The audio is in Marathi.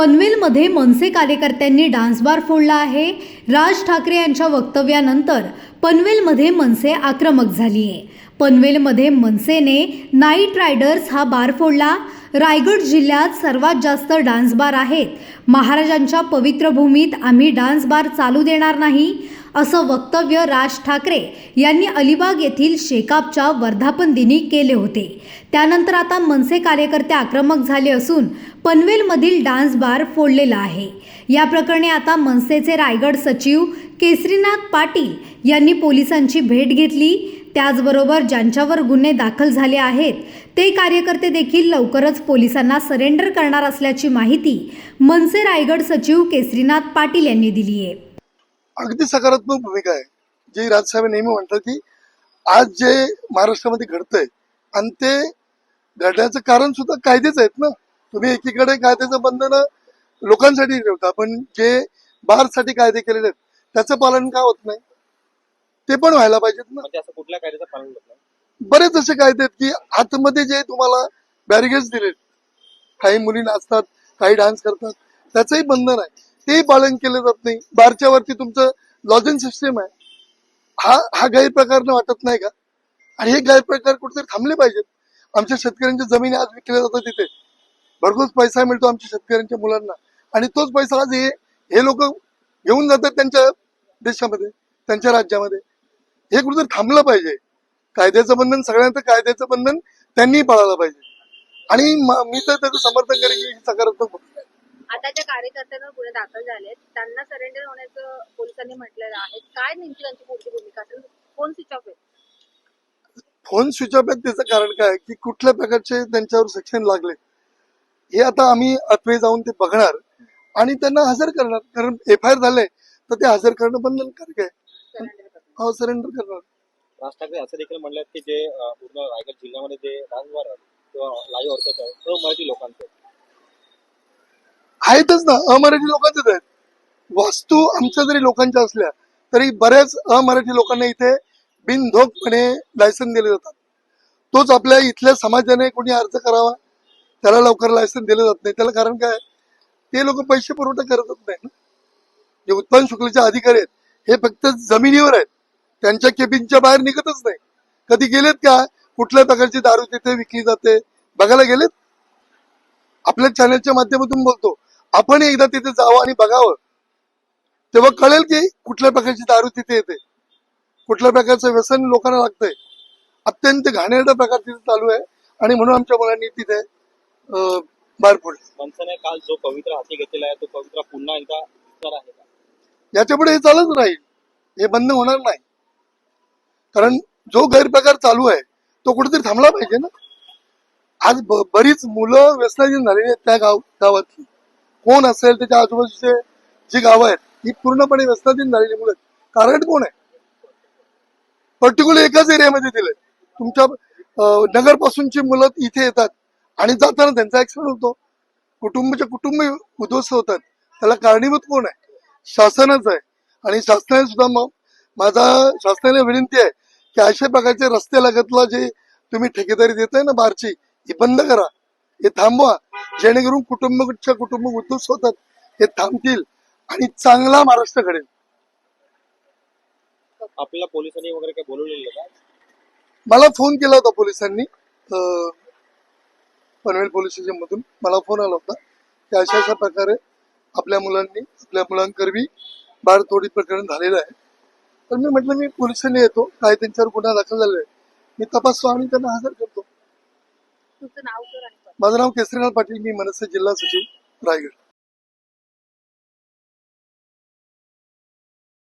पनवेलमध्ये मनसे कार्यकर्त्यांनी डान्स बार फोडला आहे. राज ठाकरे यांच्या वक्तव्यानंतर पनवेलमध्ये मनसे आक्रमक झाली आहे. पनवेलमध्ये मनसेने नाईट रायडर्स हा बार फोडला. रायगड जिल्ह्यात सर्वात जास्त डान्स बार आहेत. महाराजांच्या पवित्र भूमीत आम्ही डान्स बार चालू देणार नाही. असं वक्तव्य राज ठाकरे यांनी अलिबाग येथील शेकापच्या वर्धापन दिनी केले होते. त्यानंतर आता मनसे कार्यकर्ते आक्रमक झाले असून पनवेलमधील डान्स बार फोडलेला आहे. या प्रकरणी आता मनसेचे रायगड सचिव केसरीनाथ पाटील यांनी पोलिसांची भेट घेतली. त्याचबरोबर ज्यांच्यावर गुन्हे दाखल झाले आहेत ते कार्यकर्ते देखील लवकरच पोलिसांना सरेंडर करणार असल्याची माहिती मनसे रायगड सचिव केसरीनाथ पाटील यांनी दिली आहे अगदी सकारात्मक भूमिका आहे. जी राजसाहेब नेहमी म्हणतात की आज जे महाराष्ट्रामध्ये घडतंय आणि ते घडण्याचं कारण सुद्धा कायदेच आहेत ना. तुम्ही एकीकडे कायद्याचं बंधन लोकांसाठी ठेवता पण जे बारसाठी कायदे केलेले आहेत त्याचं पालन का होत नाही? ते पण व्हायला पाहिजेत ना. म्हणजे असं कुठल्या कायद्याचं पालन होत नाही? बरेच असे कायदे आहेत की आतमध्ये जे तुम्हाला बॅरिगेड्स दिलेत काही मुली नाचतात काही डान्स करतात त्याचंही बंधन आहे. तेही पालन केलं जात नाही. बारच्या वरती तुमचं लॉजिंग सिस्टीम आहे. हा हा गैरप्रकारनं वाटत नाही का? आणि हे गैरप्रकार कुठेतरी थांबले पाहिजेत. आमच्या शेतकऱ्यांच्या जमिनी आज विकल्या जातात तिथे. भरघोस पैसा मिळतो आमच्या शेतकऱ्यांच्या मुलांना. आणि तोच पैसा आज हे हे लोक घेऊन जातात त्यांच्या देशामध्ये त्यांच्या राज्यामध्ये. हे कुठेतरी थांबलं पाहिजे. कायद्याचं बंधन सगळ्यांचं कायद्याचं बंधन त्यांनी पाळायला पाहिजे. आणि मी तर त्याचं समर्थन करेन की सकारात्मक होतो. आता ज्या कार्यकर्त्यांवर गुन्हे दाखल झालेत. त्यांना सरेंडर होण्याचं पोलिसांनी म्हटलेलं आहे. काय नेमकी त्यांची पुढची भूमिका असेल? फोन स्विच ऑफ आहे? फोन स्विच ऑफ आहे त्याचं कारण काय? की कुठल्या प्रकारचे त्यांच्यावर सेक्शन लागले? हे आता आम्ही अत्वे जाऊन ते बघणार आणि त्यांना हजर करणार. कारण एफ आय आर झाले तर ते हजर करणं बंधनकारक आहे. हो सरेंडर करणार. राज ठाकरे असं देखील म्हणले की जे पूर्ण रायगड जिल्ह्यामध्ये जे आहेत किंवा लाईव्ह आहे तो मराठी लोकांचे. आहेतच ना. अमराठी लोकांचेच आहेत. वास्तू आमच्या जरी लोकांच्या असल्या तरी बऱ्याच अमराठी लोकांना इथे बिनधोकपणे लायसन दिले जातात. तोच आपल्या इथल्या समाजाने कोणी अर्ज करावा त्याला लवकर लायसन दिलं जात नाही. त्याला कारण काय? ते लोक पैसे पुरवठा करतच नाही ना. जे उत्पन्न शुक्लचे अधिकारी आहेत हे फक्त जमिनीवर आहेत. त्यांच्या केबिनच्या बाहेर निघतच नाही. कधी गेलेत का? कुठल्या प्रकारची दारू तिथे विकली जाते? बघायला गेलेत? आपल्या चॅनलच्या माध्यमातून बोलतो. आपण एकदा तिथे जावं आणि बघावं. तेव्हा कळेल की कुठल्या प्रकारची दारू तिथे येते. कुठल्या प्रकारचं व्यसन लोकांना लागतंय. अत्यंत घाणेरडा प्रकार तिथे चालू आहे. आणि म्हणून आमच्या मुलांनी तिथे बाहेर पडले मनसेने काल जो पवित्र हाती घेतलेला आहे तो पवित्र पुन्हा एकदा का? याच्यापुढे हे चालत राहील हे बंद होणार नाही. कारण जो गैरप्रकार चालू आहे तो कुठेतरी थांबला पाहिजे ना. आज बरीच मुलं व्यसनाधीन झालेली आहेत त्या गाव गावातली. कोण असेल त्याच्या आजूबाजूचे जी गावं आहेत ही पूर्णपणे व्यसनाधीन झालेली मुलं कारण कोण आहे? पर्टिक्युलर एकाच एरियामध्ये दिलंय. तुमच्या नगरपासूनची मुलं इथे येतात आणि जाताना त्यांचा ऍक्सिडेंट होतो. कुटुंबाचे कुटुंब उद्ध्वस्त होतात. त्याला कारणीभूत कोण आहे? शासनच आहे. आणि शासनाने सुद्धा मग माझा शासनाने विनंती आहे की अशा प्रकारचे रस्ते लगतला जे तुम्ही ठेकेदारी देताय ना बारची ही बंद करा. हे थांबवा. जेणेकरून कुटुंबाच्या कुटुंब उद्ध्वस्त होतात हे थांबतील आणि चांगला महाराष्ट्र घडेल. आपल्याला पोलिसांनी वगैरे काही बोलवलेलं का? मला फोन केला होता पोलिसांनी. पनवेल पोलीस स्टेशन मधून मला फोन आला होता. की अशा अशा प्रकारे आपल्या मुलांनी आपल्या मुलांकरवी बाळ तोडी प्रकरण झालेलं आहे. तर मी म्हटलं मी पोलिसांनी येतो. काय त्यांच्यावर गुन्हा दाखल झालेला आहे. मी तपासतो आणि त्यांना हजर करतो. तुमचं नाव सर माझं नाव केसरीलाल पाटील मी मनसे जिल्हा सचिव रायगड.